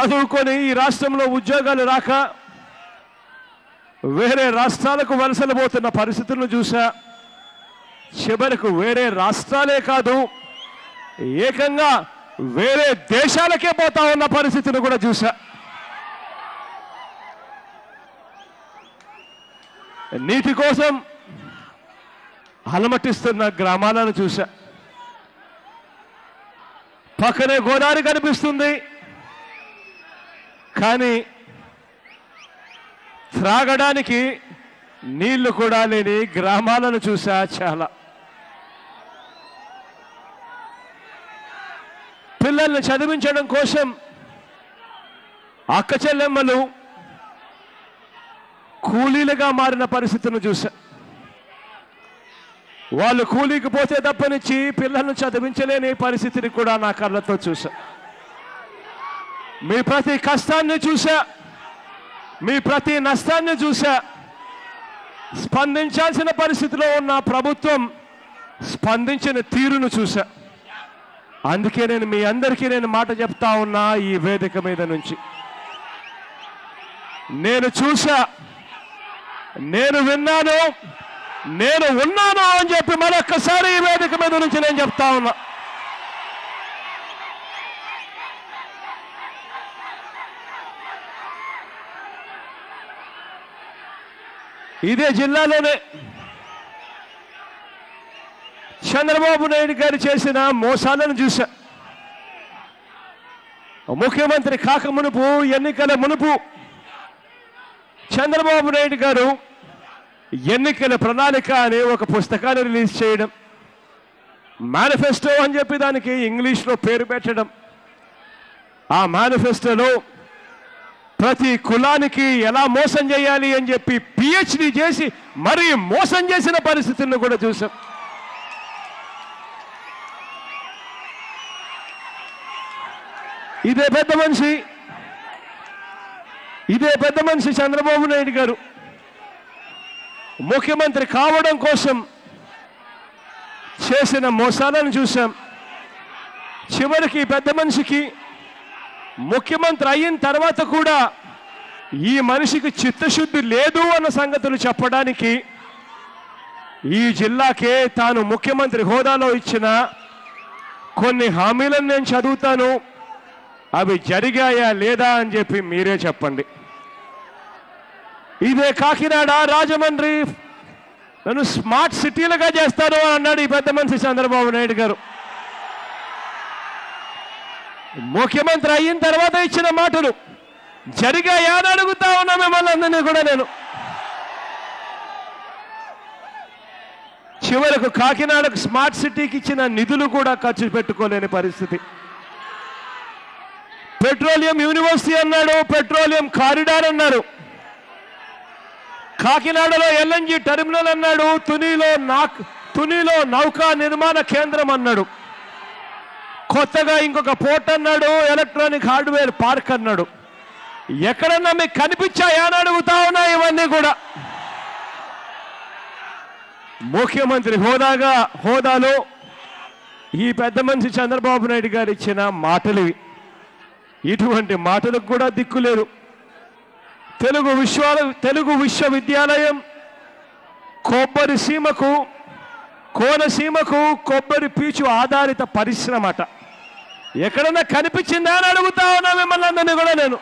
చదువుకొని ఈ రాష్ట్రంలో ఉద్యోగాలు రాక వేరే రాష్ట్రాలకు వలసలు పోతున్న పరిస్థితులను చూసా చివరకు వేరే రాష్ట్రాలే కాదు ఏకంగా వేరే దేశాలకే పోతా ఉన్న పరిస్థితిని కూడా చూసా నీటి కోసం అలమటిస్తున్న గ్రామాలను చూసా పక్కనే గోదావరి కనిపిస్తుంది. కానీ త్రాగడానికి నీళ్ళు కూడా లేని గ్రామాలను చూసా చాలా. పిల్లల్ని చదివించడం కోసం అక్క చెల్లెమ్మలు కూలీలుగా మారిన పరిస్థితిని చూసా వాళ్ళు కూలీకి పోతే తప్పనిచ్చి పిల్లల్ని చదివించలేని పరిస్థితిని కూడా నా కళ్ళతో చూసా మీ ప్రతి కష్టాన్ని చూసా మీ ప్రతి నష్టాన్ని చూసా స్పందించాల్సిన పరిస్థితిలో ఉన్న ప్రభుత్వం స్పందించిన తీరును చూసా అందుకే నేను మీ అందరికీ నేను మాట చెప్తా ఉన్నా ఈ వేదిక మీద నుంచి. నేను చూసా నేను విన్నాను. నేను ఉన్నాను అని చెప్పి మరొక్కసారి ఈ వేదిక మీద నుంచి నేను చెప్తా ఉన్నా. ఇదే జిల్లాలోనే చంద్రబాబు నాయుడు గారు చేసిన మోసాలను చూశా. ముఖ్యమంత్రి కాక మునుపు ఎన్నికల మునుపు చంద్రబాబు నాయుడు గారు ఎన్నికల ప్రణాళిక అనే ఒక పుస్తకాన్ని రిలీజ్ చేయడం మేనిఫెస్టో అని చెప్పి దానికి ఇంగ్లీష్లో పేరు పెట్టడం ఆ మేనిఫెస్టోలో ప్రతి కులానికి ఎలా మోసం చేయాలి అని చెప్పి పిహెచ్డి చేసి మరీ మోసం చేసిన పరిస్థితులను కూడా చూసాం ఇదే పెద్ద మనిషి. ఇదే పెద్ద మనిషి చంద్రబాబు నాయుడు గారు. ముఖ్యమంత్రి కావడం కోసం చేసిన మోసాలను చూసాం చివరికి పెద్ద మనిషికి ముఖ్యమంత్రి అయిన తర్వాత కూడా ఈ మనిషికి చిత్తశుద్ధి లేదు అన్న సంగతులు చెప్పడానికి ఈ జిల్లాకే తాను ముఖ్యమంత్రి హోదాలో ఇచ్చిన కొన్ని హామీలను నేను చదువుతాను. అవి జరిగాయా లేదా అని చెప్పి మీరే చెప్పండి. ఇదే కాకినాడ రాజమండ్రి నన్ను స్మార్ట్ సిటీలుగా చేస్తాను అన్నాడు ఈ పెద్ద మనిషి చంద్రబాబు నాయుడు గారు. ముఖ్యమంత్రి అయిన తర్వాత ఇచ్చిన మాటలు జరిగా అని అడుగుతా ఉన్నా మిమ్మల్ని అందరినీ కూడా నేను. చివరకు కాకినాడకు స్మార్ట్ సిటీకి ఇచ్చిన నిధులు కూడా ఖర్చు పెట్టుకోలేని పరిస్థితి. పెట్రోలియం యూనివర్సిటీ అన్నాడు పెట్రోలియం కారిడార్ అన్నారు కాకినాడలో ఎల్ఎన్జి టెర్మినల్ అన్నాడు తునిలో నాక్ తునిలో నౌకా నిర్మాణ కేంద్రం అన్నాడు. కొత్తగా ఇంకొక పోర్ట్ అన్నాడు ఎలక్ట్రానిక్ హార్డ్వేర్ పార్క్ అన్నాడు. ఎక్కడన్నా మీకు కనిపించాయా అని అడుగుతా ఉన్నా ఇవన్నీ కూడా. ముఖ్యమంత్రి హోదాగా హోదాలో ఈ పెద్ద మనిషి చంద్రబాబు నాయుడు గారు ఇచ్చిన మాటలు ఇటువంటి మాటలకు కూడా దిక్కులేరు తెలుగు విశ్వాల తెలుగు విశ్వవిద్యాలయం కొబ్బరి సీమకు కోనసీమకు కొబ్బరి పీచు ఆధారిత పరిశ్రమ అట ఎక్కడన్నా కనిపించిందా అని అడుగుతా ఉన్నా మిమ్మల్ని అందరినీ కూడా నేను.